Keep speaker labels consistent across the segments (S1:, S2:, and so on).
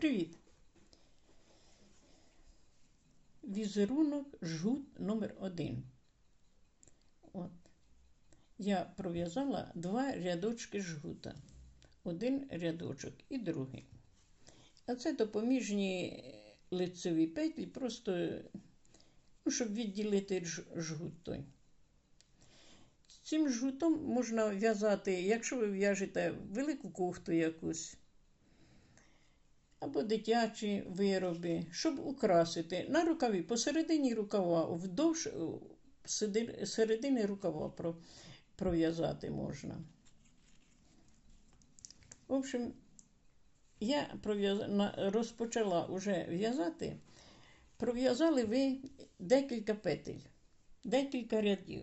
S1: Привіт! Візерунок жгут номер 1 От. Я пров'язала два рядочки жгута. Один рядочок і другий. А це допоміжні лицеві петлі, просто, ну, щоб відділити жгут той. Цим жгутом можна в'язати, якщо ви в'яжете велику кофту якусь або дитячі вироби, щоб украсити на рукаві, посередині рукава, вдовж середини рукава пров'язати можна. В общем, я розпочала вже в'язати, пров'язали ви декілька петель, декілька рядів.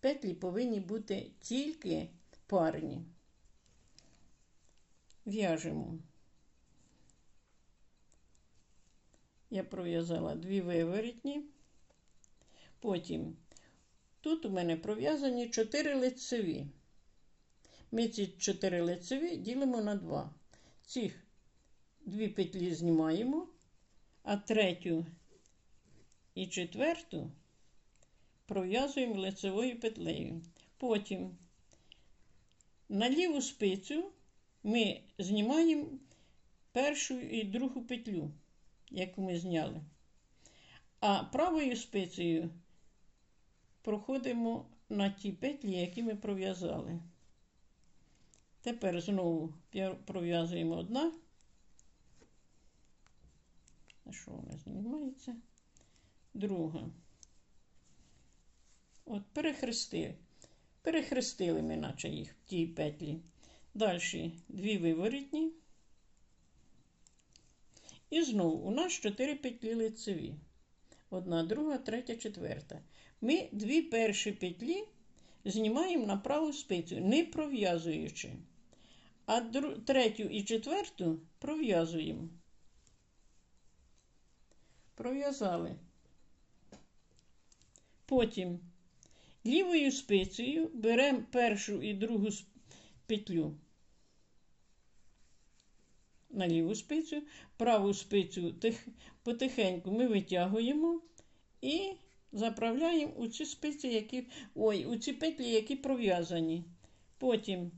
S1: Петлі повинні бути тільки парні. В'яжемо. Я пров'язала дві виворітні. Потім тут у мене пров'язані чотири лицеві. Ми ці чотири лицеві ділимо на два. Ці дві петлі знімаємо, а третю і четверту пров'язуємо лицевою петлею. Потім на ліву спицю ми знімаємо першу і другу петлю яку ми зняли. А правою спицею проходимо на ті петлі, які ми пров'язали. Тепер знову пров'язуємо одна. А що вона знімається? Друга. От, перехрестили. Перехрестили ми, наче їх в тій петлі. Далі дві виворітні. І знову у нас 4 петлі лицеві. Одна, друга, третя, четверта. Ми дві перші петлі знімаємо на праву спицю, не пров'язуючи. А третю і четверту пров'язуємо. Пров'язали. Потім лівою спицею беремо першу і другу петлю на ліву спицю, праву спицю тих, потихеньку ми витягуємо і заправляємо у ці спиці, які, ой, у ці петлі, які пров'язані. Потім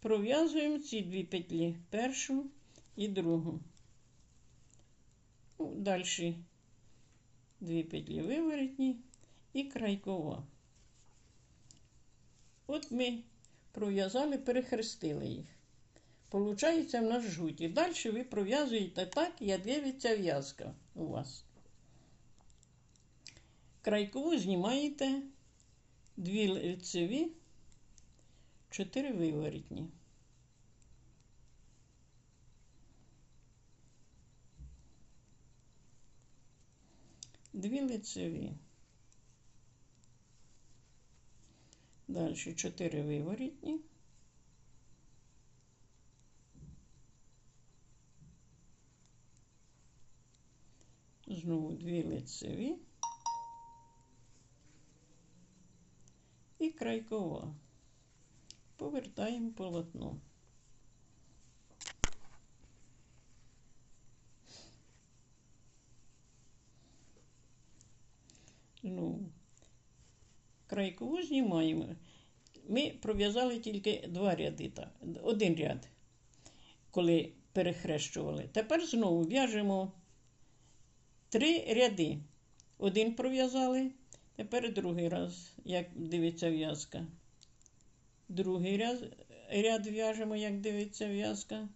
S1: пров'язуємо ці дві петлі, першу і другу. Ну, Далі дві петлі виворотні і крайкова. От ми пров'язали, перехрестили їх. Получається в нас жгуті. Далі ви пров'язуєте так, як дивиться в'язка у вас. Крайкову знімаєте дві лицеві, чотири виворітні. Дві лицеві. Далі чотири виворітні. Знову дві лицеві і крайкова. Повертаємо полотно. Ну, крайкову знімаємо. Ми пров'язали тільки два ряди, один ряд, коли перехрещували. Тепер знову в'яжемо три ряди. Один пров'язали, тепер другий раз, як дивиться в'язка. Другий ряд, ряд в'яжемо, як дивиться в'язка.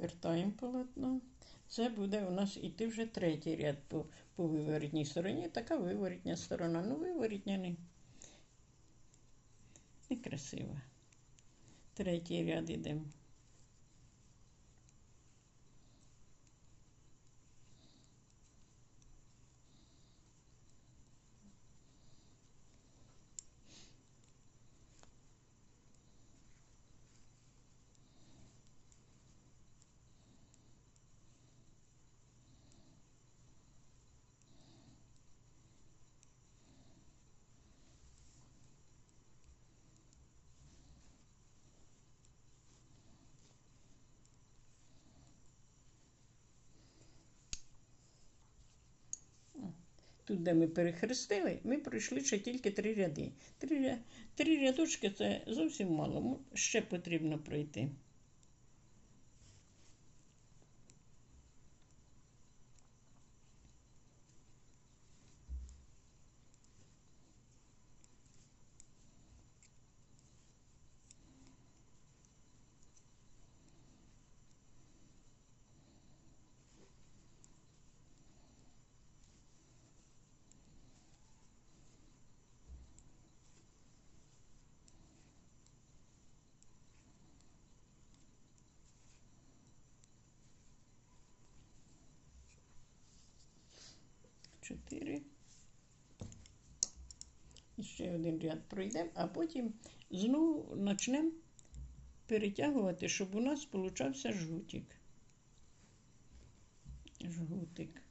S1: Повертаємо полотно. Це буде у нас іти вже третій ряд по по виворітній стороні. Така виворітня сторона. Ну, виворітня не, не красива. Третій ряд йдемо. Тут, де ми перехрестили, ми пройшли ще тільки три ряди. Три, три рядочки це зовсім мало. Ще потрібно пройти. Чотири. І ще один ряд пройдемо, а потім знову почнемо перетягувати, щоб у нас получався жгутик. Жгутик.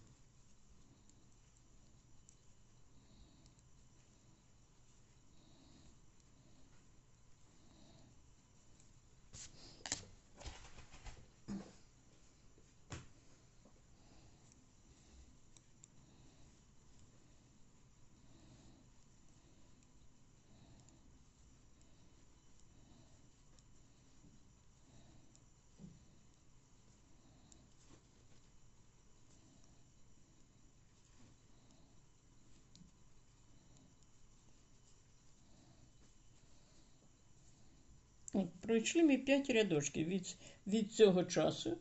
S1: Пройшли ми 5 рядочків від, від цього часу.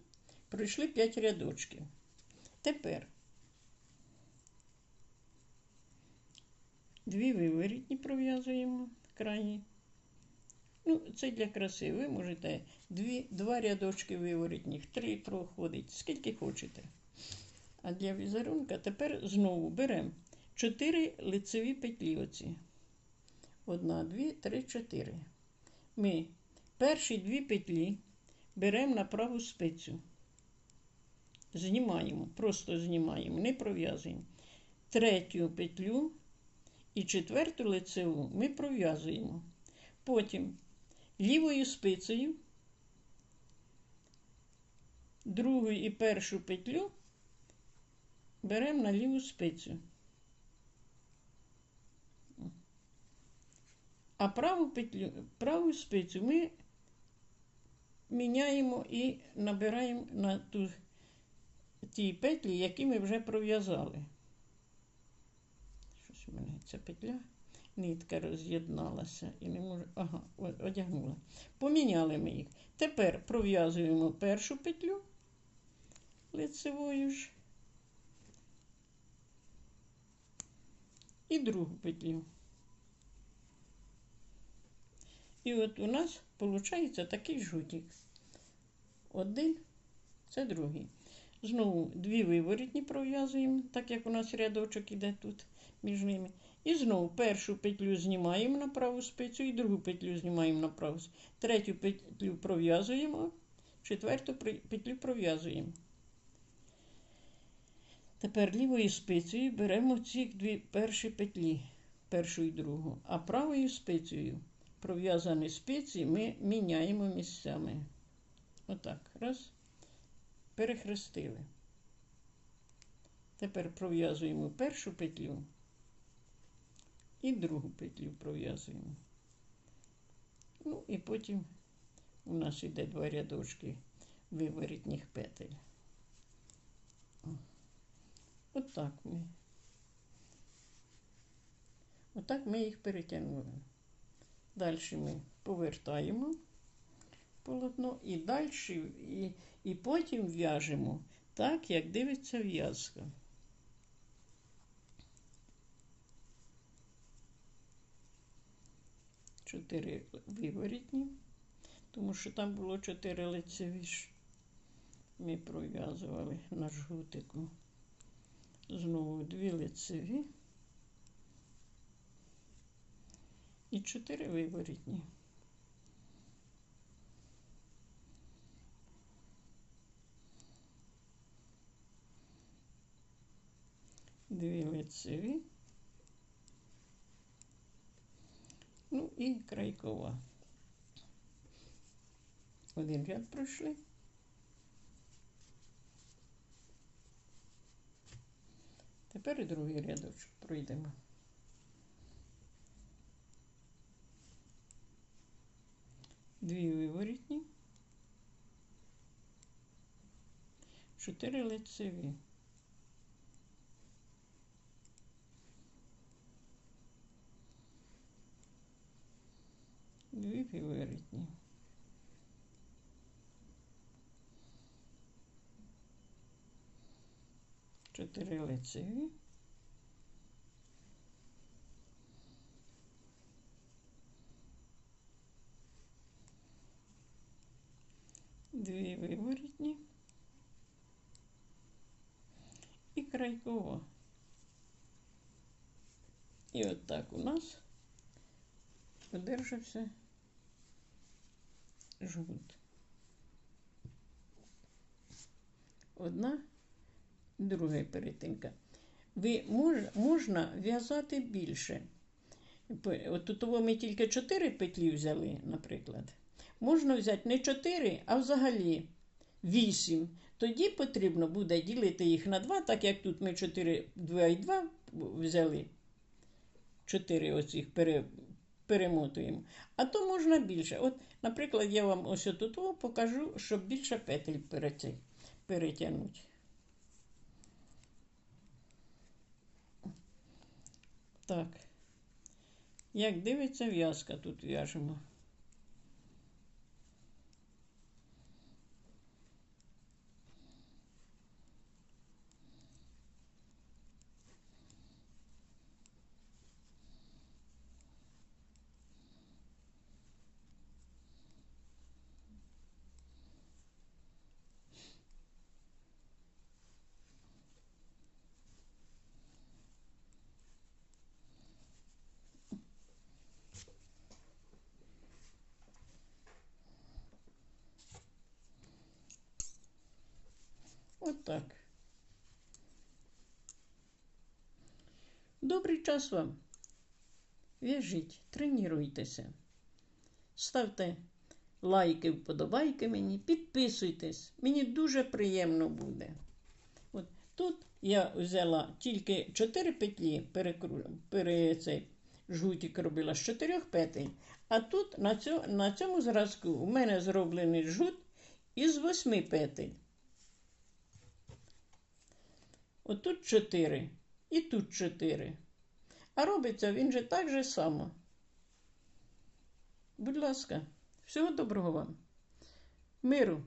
S1: Пройшли 5 рядочків. Тепер дві виворітні пров'язуємо крайні. Ну, це для краси. Ви можете дві, два рядочки виворітніх, три проходить, скільки хочете. А для візерунка тепер знову беремо 4 лицеві петлі оці. Одна, дві, три, чотири. Ми перші дві петлі беремо на праву спицю. Знімаємо, просто знімаємо, не пров'язуємо. Третю петлю і четверту лицеву ми пров'язуємо. Потім лівою спицею другу і першу петлю беремо на ліву спицю. А праву петлю, праву спицю ми міняємо і набираємо на ту, ті петлі, які ми вже пров'язали. Щось у мене ця петля, нитка роз'єдналася і не можу. Ага, одягнула. Поміняли ми їх. Тепер пров'язуємо першу петлю лицевою ж і другу петлю. І от у нас виходить такий жутик. Один, це другий. Знову дві виворітні пров'язуємо, так як у нас рядочок іде тут між ними. І знову першу петлю знімаємо на праву спицю і другу петлю знімаємо на праву спицю. Третю петлю пров'язуємо, четверту петлю пров'язуємо. Тепер лівою спицею беремо ці дві перші петлі, першу і другу, а правою спицею пров'язані спиці ми міняємо місцями. Отак. Раз. Перехрестили. Тепер пров'язуємо першу петлю і другу петлю пров'язуємо. Ну і потім у нас йде два рядочки виворітніх петель. Отак ми. Отак ми їх перетягнули. Далі ми повертаємо полотно і далі, і, і потім в'яжемо так, як дивиться в'язка. Чотири виворітні, тому що там було чотири лицеві. Ми пров'язували на жгутику. Знову дві лицеві. і 4 виворітні. Дві. Ну і крайкова. Один ряд пройшли. Тепер і другий рядочок пройдемо. Дві виворітні. Чотири лицеві. Дві виворітні. Чотири лицеві. Дві виворітні. І крайкова. І от так у нас одержався жгут. Одна, друга перетинка. Ви мож, можна в'язати більше. От тут ми тільки 4 петлі взяли, наприклад. Можна взяти не 4, а взагалі 8. Тоді потрібно буде ділити їх на 2, так як тут ми 4, 2 і 2 взяли. 4 оцих пере, перемотуємо. А то можна більше. От, наприклад, я вам ось тут покажу, щоб більше петель перетягнути. Так. Як дивиться в'язка, тут в'яжемо. От так. Добрий час вам. В'яжіть, тренуйтеся. Ставте лайки, вподобайки мені, підписуйтесь. Мені дуже приємно буде. От тут я взяла тільки 4 петлі, перекру... пере... цей, жгутик робила з 4 петель. А тут на, цьо... на цьому зразку у мене зроблений жгут із 8 петель. Отут 4 і тут 4. А робиться він же так же само. Будь ласка, всього доброго вам. Миру.